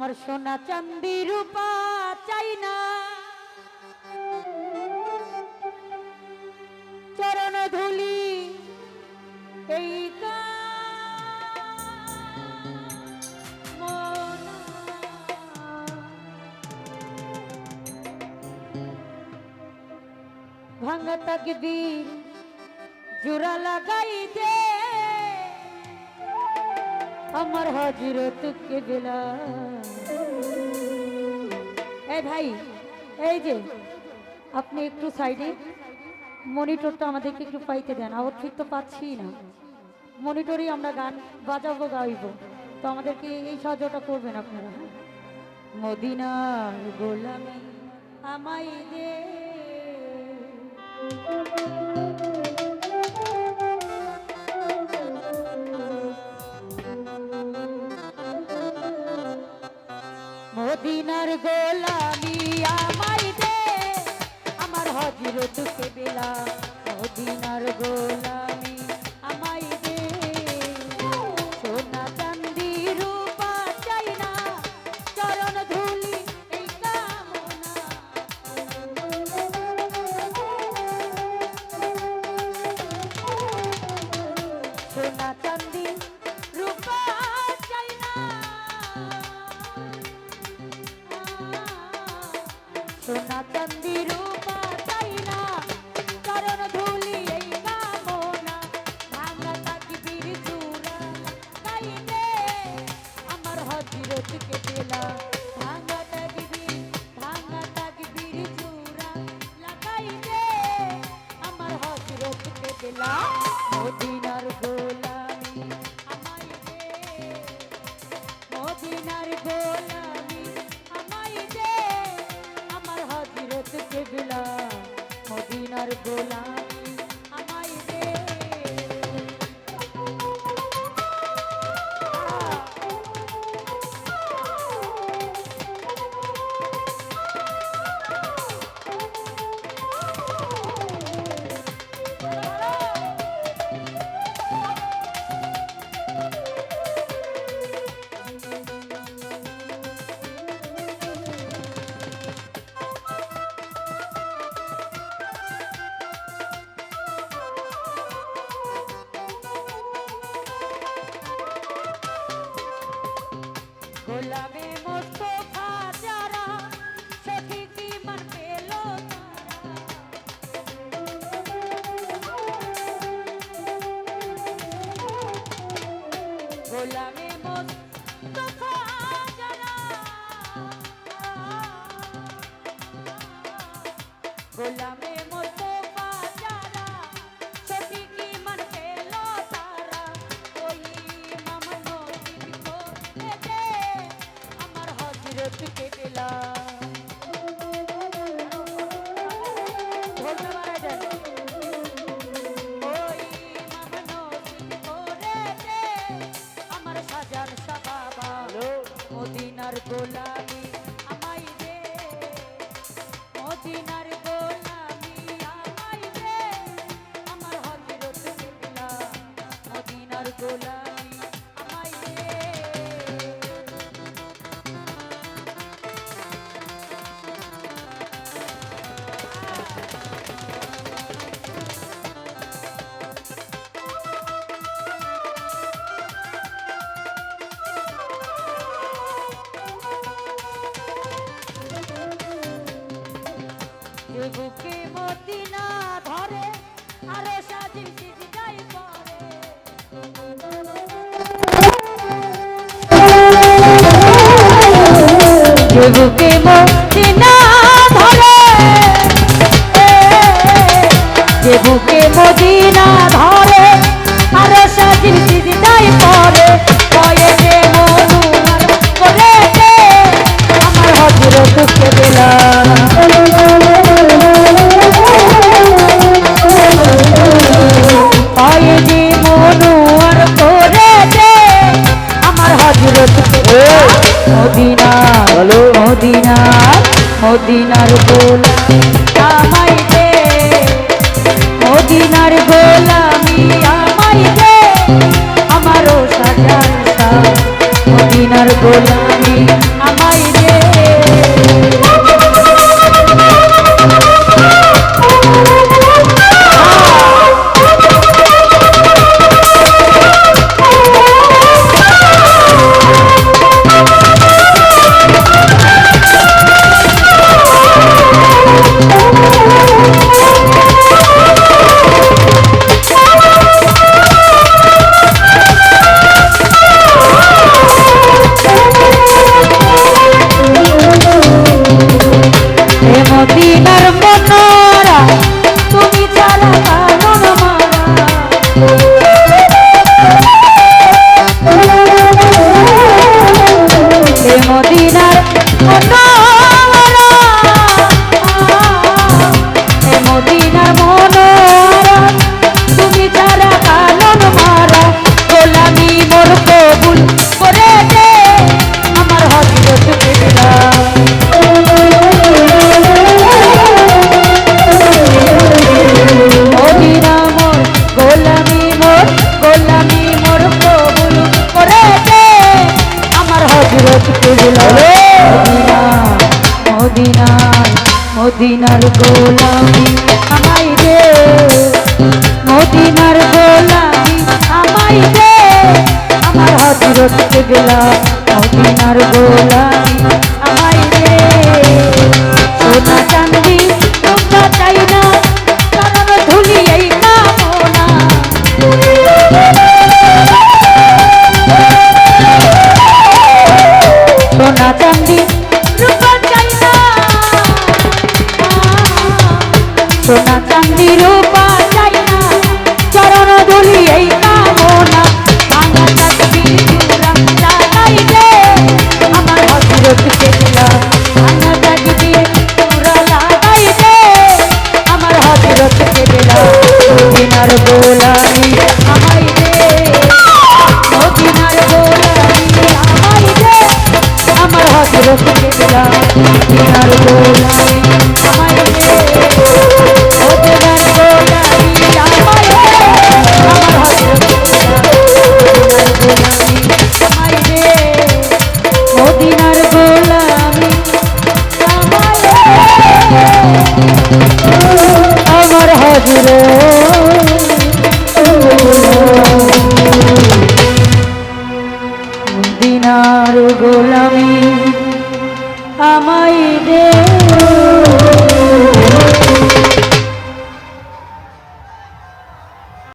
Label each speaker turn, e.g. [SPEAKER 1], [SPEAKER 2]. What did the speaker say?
[SPEAKER 1] আমার সোনা চান্দি রূপা চাই না। চরণ ধুলি এই ভাঙা তাকবীর জোড়া লাগাই দে আমার হজরত কে বেলা এই ভাই, এই যে, আপনি একটু সাইডে মনিটরটা আমাদেরকে একটু পাইতে দেন আউটফিট তো পাচ্ছি না। মনিটরেই আমরা গান বাজাবো, গাইব। তো আমাদেরকে এই সাহায্যটা করবেন আপনারা? মদিনার গোলামি আমায় দে। মদিনার গোলামি আমার দে। আমার হজরত কে বেলা মদিনার গোলামি। সোনা চান্দি রূপা চাই না চরণ ধুলি এই কামনা ভাঙা তাকবীর চূড়া তাই দে আমার হজরত কে পেলা ভাঙা তাকবীর ভাঙা তাকবীর চূড়া লাগাই দে আমার হজরত কে পেলা মদিনার গোলামি আমায় দে মদিনার গোলামি হজরত মদিনার গোলামি। গোলামে মোস্তফা যারা সঠিক ইমান পেল গোলামে মোস্তফা যারা গোলামে হজরত কে পেলা ঢোলটা বাড়ায় দেন। ওই ইমাম নসিব করে দে আমার সাজান শাহ মদিনার গোলামি যে বুকে মদিনা ধরে, আরও সাজি সিজদাই পড়ে যে বুকে মদিনা ধরে? যে বুকে মদিনা ধরে? আরও সাজি সিজদাই মদিনার গোলামি মদিনা মদিনা মদিনার গোলামি।